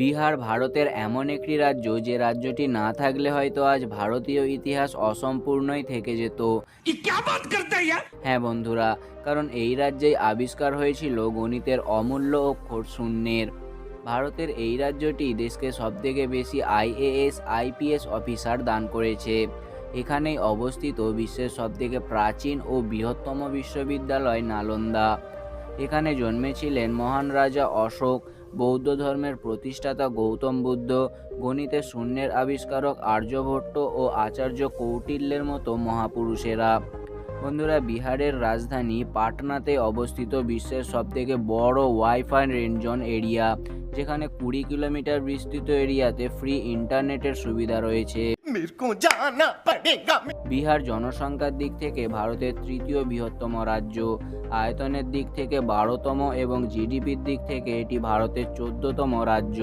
বিহার ভারতের এমন একটি রাজ্য যে রাজ্যটি না থাকলে হয়তো আজ ভারতীয় ইতিহাস অসম্পূর্ণই থেকে যেত। হ্যাঁ বন্ধুরা কারণ এই রাজ্যেই আবিষ্কার হয়েছিল গণিতের অমূল্য অক্ষর শূন্যের। ভারতের এই রাজ্যটি দেশকে সবথেকে বেশি আইএএস আইপিএস অফিসার দান করেছে। এখানেই অবস্থিত বিশ্বের সবথেকে প্রাচীন ও বৃহত্তম বিশ্ববিদ্যালয় নালন্দা। এখানে জন্মেছিলেন মহান রাজা অশোক, বৌদ্ধ ধর্মের প্রতিষ্ঠাতা গৌতম বুদ্ধ গণিতে শূন্যের আবিষ্কারক আর্যভট্ট ও আচার্য কৌটিল্যের মতো মহাপুরুষেরা। বন্ধুরা, বিহারের রাজধানী পাটনাতে অবস্থিত বিশ্বের সবথেকে বড় ওয়াইফাই রেঞ্জন এরিয়া। যেখানে কুড়ি কিলোমিটার বিস্তৃত এরিয়াতে ফ্রি ইন্টারনেটের সুবিধা রয়েছে। বিহার জনসংখ্যার দিক থেকে ভারতের তৃতীয় বৃহত্তম রাজ্য। আয়তনের দিক থেকে বারোতম এবং জিডিপির দিক থেকে এটি ভারতের চোদ্দতম রাজ্য।